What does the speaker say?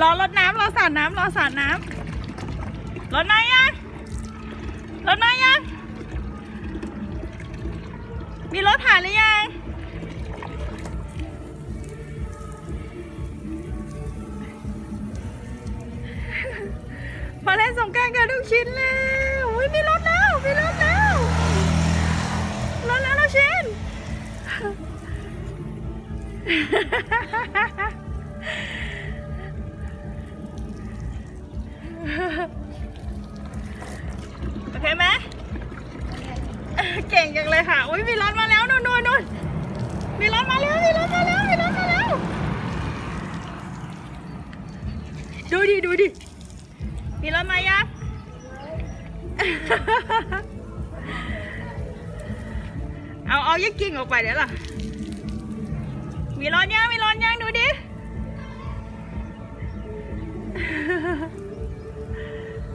รอรดน้ำรอสาดน้ำรอสาดน้ำรดน้ำยังรดน้ำยัง มีรถผ่านหรือยังพอเล่นสงการกันทุกชิ้นแล้วอุ้ยมีรถแล้วมีรถแล้วรถแล้วเราชิน เคไหมเก่งจังเลยค่ะ อุ้ยมีรถมาแล้วนู่นนู่นนู่นมีรถมาแล้ว มีรถมาแล้ว มีรถมาแล้ว ดูดิ ดูดิ มีรถมายังเอา เอายักกิ่งออกไปเดี๋ยวล่ะ มีรถยังมีรถ